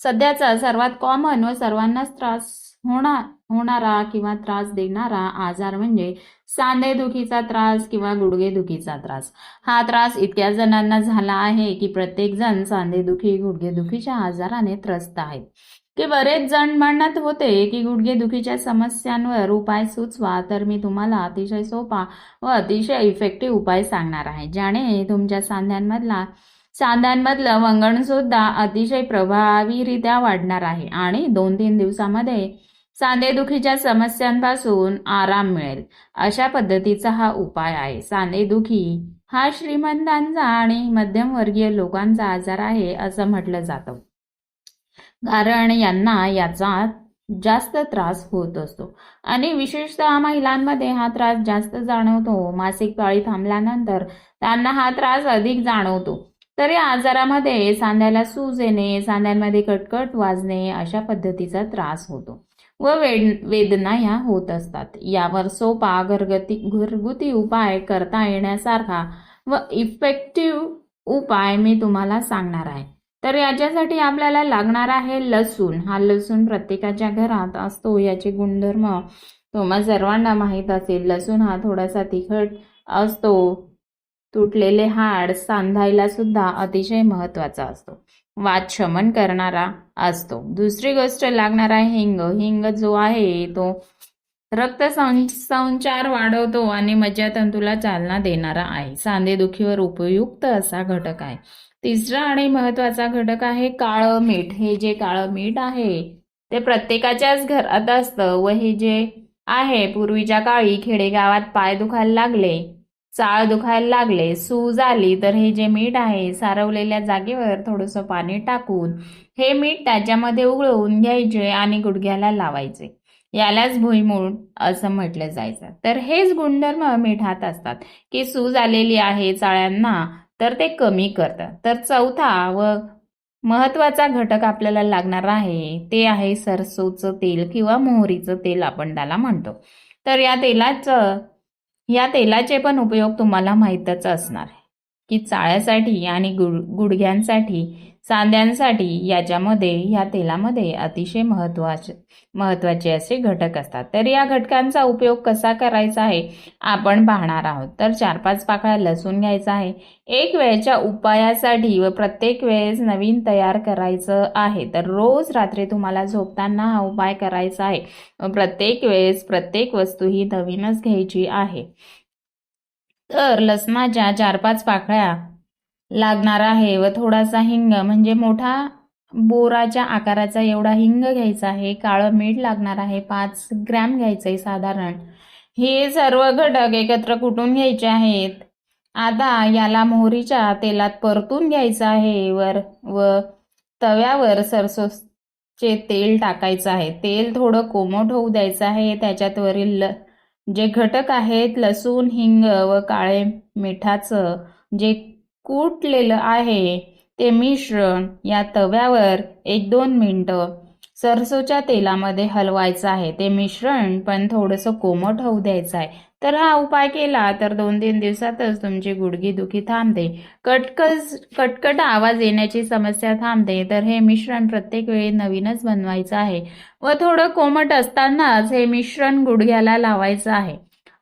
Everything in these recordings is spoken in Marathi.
सध्याचा सर्वात कॉमन व सर्वांनाच त्रास होणार होणारा किंवा त्रास देणारा आजार म्हणजे सांधेदुखीचा त्रास किंवा गुडघेदुखीचा त्रास. हा त्रास इतक्या जणांना झाला आहे की प्रत्येक जण सांधेदुखी गुडघेदुखीच्या आजाराने त्रस्त आहेत. की बरेच जण म्हणत होते की गुडघेदुखीच्या समस्यांवर उपाय सुचवा तर मी तुम्हाला अतिशय सोपा व अतिशय इफेक्टिव्ह उपाय सांगणार आहे ज्याने तुमच्या सांध्यांमधला सांध्यांमधलं वंगण सुद्धा अतिशय प्रभावीरित्या वाढणार आहे आणि दोन तीन दिवसामध्ये सांधेदुखीच्या समस्यांपासून आराम मिळेल. अशा पद्धतीचा हा उपाय आहे. सांधेदुखी हा श्रीमंतांचा आणि मध्यमवर्गीय लोकांचा आजार आहे असं म्हटलं जातं. कारण यांना याचा जास्त त्रास होत असतो. आणि विशेषतः महिलांमध्ये हा त्रास जास्त जाणवतो. मासिक पाळी थांबल्यानंतर त्यांना हा त्रास अधिक जाणवतो. तर या आजारामध्ये सांध्याला सूज येणे सांध्यांमध्ये कटकट वाजणे अशा पद्धतीचा त्रास होतो व वेद वेदना ह्या होत असतात. यावर सोपा घरगती घरगुती उपाय करता येण्यासारखा व इफेक्टिव्ह उपाय मी तुम्हाला सांगणार आहे. तर याच्यासाठी आपल्याला लागणार आहे लसूण. हा लसूण प्रत्येकाच्या घरात असतो याचे गुणधर्म तुम्हा सर्वांना माहीत असेल. लसूण हा थोडासा तिखट असतो तुटलेले हाड सांधायला सुद्धा अतिशय महत्त्वाचा असतो. वाद शमन करणारा असतो. दुसरी गोष्ट लागणारा हिंग. हिंग जो आहे तो रक्त संचार वाढवतो आणि मज्जातंतूला चालना देणारा आहे. सांधेदुखीवर उपयुक्त असा घटक आहे. तिसरा आणि महत्त्वाचा घटक आहे काळं मीठ. हे जे काळं मीठ आहे ते प्रत्येकाच्याच घरात असतं. व हे जे आहे पूर्वीच्या काळी खेडेगावात पाय दुखायला लागले. चाळ दुखायला लागले सूज आली तर हे जे मीठ आहे सारवलेल्या जागेवर थोडंसं पाणी टाकून हे मीठ त्याच्यामध्ये उगळवून घ्यायचे आणि गुडघ्याला लावायचे. यालाच भुईमूळ असं म्हटलं जायचं. तर हेच गुणधर्म मिठात असतात की सूज आलेली आहे चाळ्यांना तर ते कमी करतं तर चौथा व महत्त्वाचा घटक आपल्याला लागणार आहे ते आहे सरसोचं तेल किंवा मोहरीचं तेल आपण त्याला म्हणतो. तर या तेलाचं या तेलाचे पण उपयोग तुम्हाला माहीतच असणार की चाळ्यासाठी आणि गुड गुडघ्यांसाठी सांध्यांसाठी याच्यामध्ये ह्या तेलामध्ये अतिशय महत्त्वाचे महत्त्वाचे असे घटक असतात. तर या घटकांचा उपयोग कसा करायचा आहे? आपण पाहणार आहोत. तर चार पाच पाकळ्या लसूण घ्यायचा आहे. एक वेळच्या उपायासाठी व प्रत्येक वेळेस नवीन तयार करायचं आहे. तर रोज रात्री तुम्हाला झोपताना हा उपाय करायचा आहे. व प्रत्येक वेळेस प्रत्येक वस्तू ही नवीनच घ्यायची आहे. तर लसणाच्या चार पाच पाकळ्या लागणार आहे व थोडासा हिंग म्हणजे मोठा बोराच्या आकाराचा एवढा हिंग घ्यायचा आहे. काळं मीठ लागणार आहे. पाच ग्रॅम घ्यायचं आहे साधारण. हे सर्व घटक एकत्र कुटून घ्यायचे आहेत. आता याला मोहरीच्या तेलात परतून घ्यायचं आहे वर व तव्यावर सरसोचे तेल टाकायचं आहे. तेल थोडं कोमट होऊ द्यायचं आहे. त्याच्यात वरील ल जे घटक आहेत लसूण हिंग व काळे मिठाचं जे कुटलेलं आहे. ते मिश्रण या तव्यावर एक दोन मिनटं सरसोच्या तेलामध्ये हलवायचं आहे. ते मिश्रण पण थोडंसं कोमट होऊ द्यायचं आहे. तर हा उपाय केला तर दोन तीन दिवसातच तुमची गुडघी दुखी थांबते. कटकस कटकट आवाज येण्याची समस्या थांबते. तर हे मिश्रण प्रत्येक वेळी नवीनच बनवायचं आहे. व थोडं कोमट असतानाच हे मिश्रण गुडघ्याला लावायचं आहे.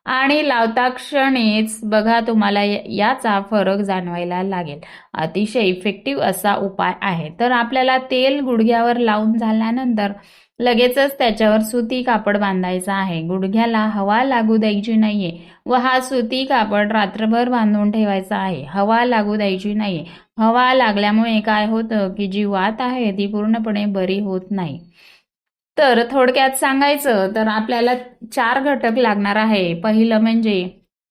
आणि लावता क्षणीच बघा तुम्हाला याचा फरक जाणवायला लागेल. अतिशय इफेक्टिव्ह असा उपाय आहे. तर आपल्याला तेल गुडघ्यावर लावून झाल्यानंतर लगेचच त्याच्यावर सुती कापड बांधायचा आहे. गुडघ्याला हवा लागू द्यायची नाहीये व हा सुती कापड रात्रभर बांधून ठेवायचा आहे. हवा लागू द्यायची नाहीये. हवा लागल्यामुळे काय होतं की जी वात आहे ती पूर्णपणे बरी होत नाही. तर थोडक्यात सांगायचं तर आपल्याला चार घटक लागणार आहे. पहिलं म्हणजे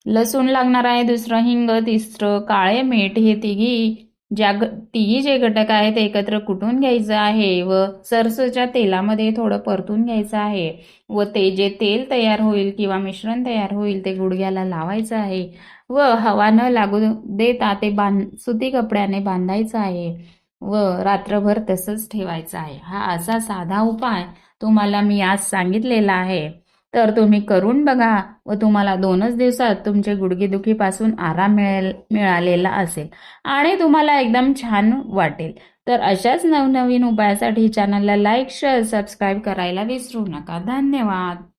लसूण लागणार आहे दुसरं हिंग तिसरं काळे मीठ हे तिघी ज्या ग तिघी जे घटक आहेत ते एकत्र कुटून घ्यायचं आहे व सरसोच्या तेलामध्ये थोडं परतून घ्यायचं आहे व ते जे तेल तयार होईल किंवा मिश्रण तयार होईल ते गुडघ्याला लावायचं आहे व हवा न लागू देता ते बांध सुती कपड्याने बांधायचं आहे. व रात्रभर तसंच ठेवायचं आहे. हा असा साधा उपाय तुम्हाला मी आज सांगितलेला आहे. तर तुम्ही करून बघा व तुम्हाला दोनच दिवसात तुमच्या गुडघेदुखीपासून आराम मिळेल मिळालेला असेल आणि तुम्हाला एकदम छान वाटेल. तर अशाच नवनवीन उपायासाठी चॅनलला लाईक शेअर सबस्क्राईब करायला विसरू नका. धन्यवाद.